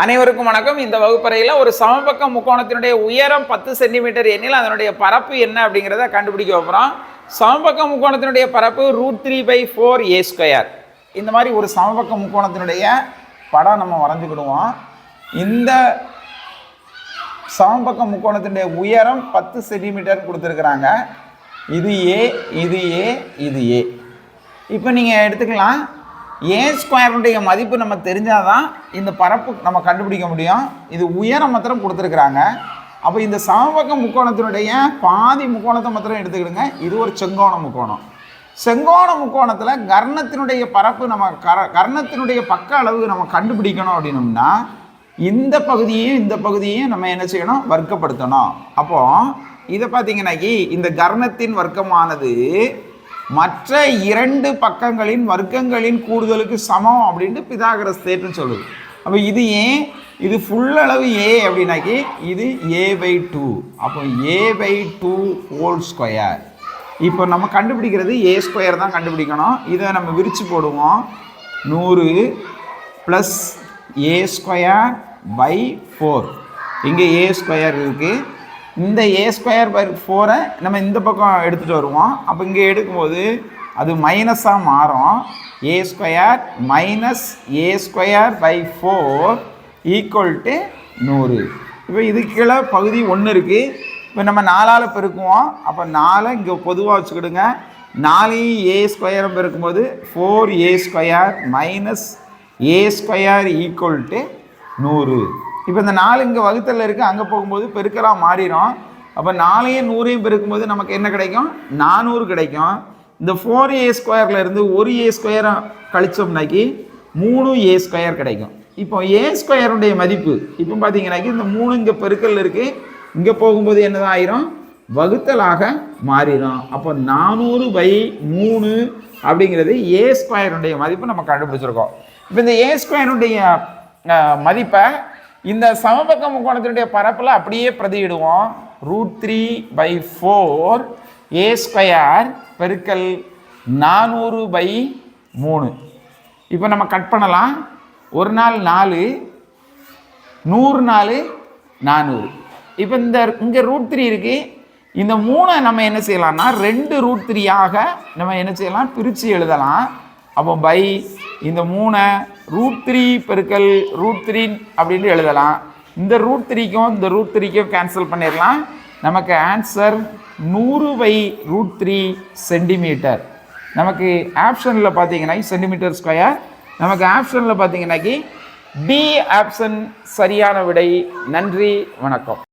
அனைவருக்கும் வணக்கம். இந்த வகுப்பறையில் ஒரு சமபக்க முக்கோணத்தினுடைய உயரம் பத்து சென்டிமீட்டர் எண்ணில் அதனுடைய பரப்பு என்ன அப்படிங்கிறத கண்டுபிடிக்க போகிறோம் சமபக்க முக்கோணத்தினுடைய பரப்பு root three by four A square. இந்த மாதிரி ஒரு சமபக்க முக்கோணத்தினுடைய படம் நம்ம வரைஞ்சிக்கிடுவோம். இந்த சமபக்க முக்கோணத்தினுடைய உயரம் பத்து சென்டிமீட்டர் கொடுத்துருக்குறாங்க. இது ஏ இது ஏ இது ஏ. இப்போ நீங்கள் எடுத்துக்கலாம். ஏ ஸ்கொயருடைய மதிப்பு நம்ம தெரிஞ்சால் தான் இந்த பரப்பு நம்ம கண்டுபிடிக்க முடியும். இது உயரம் மாத்திரம் கொடுத்துருக்குறாங்க. அப்போ இந்த சமபக்க முக்கோணத்தினுடைய பாதி முக்கோணத்தை மாத்திரம் எடுத்துக்கிடுங்க. இது ஒரு செங்கோண முக்கோணம். செங்கோண முக்கோணத்தில் கர்ணத்தினுடைய பரப்பு நம்ம கர கர்ணத்தினுடைய பக்க அளவு நம்ம கண்டுபிடிக்கணும் அப்படின்னம்னா இந்த பகுதியையும் இந்த பகுதியையும் நம்ம என்ன செய்யணும்? வர்க்கப்படுத்தணும். அப்போ இதை பார்த்தீங்கன்னாக்கி இந்த கர்ணத்தின் வர்க்கமானது மற்ற இரண்டு பக்கங்களின் வர்க்கங்களின் கூடுதலுக்கு சமம் அப்படின்ட்டு பிதாகர ஸ்டேட்னு சொல்லுது. அப்போ இது ஏன் இது ஃபுல் அளவு ஏ அப்படின்னாக்கி இது ஏ பை டூ அப்போ A by two whole square இப்போ நம்ம கண்டுபிடிக்கிறது ஏ ஸ்கொயர் தான் கண்டுபிடிக்கணும். இதை நம்ம விரித்து போடுவோம். நூறு plus A square by four இங்கே ஏ ஸ்கொயர் இருக்குது இந்த ஏ ஸ்கொயர் பை ஃபோரை நம்ம இந்த பக்கம் எடுத்துகிட்டு வருவோம். அப்போ இங்கே எடுக்கும்போது அது மைனஸாக மாறும். A square minus A square by four equal to நூறு. இப்போ இது கீழே பகுதி ஒன்று இருக்குது இப்போ நம்ம நாலால் பெருக்குவோம். அப்போ நாலை இங்கே பொதுவாக வச்சுக்கிடுங்க. நாலையும் ஏ ஸ்கொயர் பெருக்கும்போது four A square minus A square equal to நூறு. இப்போ இந்த நாலு இங்கே வகுத்தலில் இருக்குது அங்கே போகும்போது பெருக்கலாக மாறிடும் அப்போ நாலையும் நூறையும் பெருக்கும்போது நமக்கு என்ன கிடைக்கும்? நானூறு கிடைக்கும். இந்த ஃபோர் ஏ ஸ்கொயரில் இருந்து ஒரு ஏ ஸ்கொயரை கழிச்சோம்னாக்கி மூணு ஏ ஸ்கொயர் கிடைக்கும். இப்போ ஏ ஸ்கொயருடைய மதிப்பு இப்போ பார்த்தீங்கன்னாக்கி இந்த மூணு இங்கே பெருக்கல் இருக்குது இங்கே போகும்போது என்னதான் ஆயிரும்? வகுத்தலாக மாறிடும் அப்போ நானூறு பை மூணு அப்படிங்கிறது ஏ ஸ்கொயருடைய மதிப்பு நம்ம கண்டுபிடிச்சிருக்கோம். இப்போ இந்த ஏ ஸ்கொயருடைய மதிப்பை இந்த சமபக்க முக்கோணத்தினுடைய பரப்பில் அப்படியே பிரதியிடுவோம். Root three by four A square பெருக்கல் நானூறு பை மூணு. இப்போ நம்ம கட் பண்ணலாம். ஒரு நாள் நாலு நூறு நாலு நானூறு. இப்போ இந்த இங்கே ரூட் த்ரீ இருக்குது இந்த மூணை நம்ம என்ன செய்யலாம்னா ரெண்டு ரூட் த்ரீயாக நம்ம என்ன செய்யலாம் பிரித்து எழுதலாம். அப்போ பை இந்த மூணை ரூட் த்ரீ பெருக்கல் ரூட் த்ரீ அப்படின்ட்டு எழுதலாம். இந்த ரூட் த்ரீக்கும் இந்த ரூட் த்ரீக்கும் கேன்சல் பண்ணிடலாம். நமக்கு ஆன்சர் நூறு பை ரூட் த்ரீ சென்டிமீட்டர் நமக்கு ஆப்ஷனில் பார்த்தீங்கன்னா சென்டிமீட்டர் ஸ்கொயர் நமக்கு ஆப்ஷனில் பார்த்தீங்கன்னாக்கி டி ஆப்ஷன் சரியான விடை. நன்றி வணக்கம்.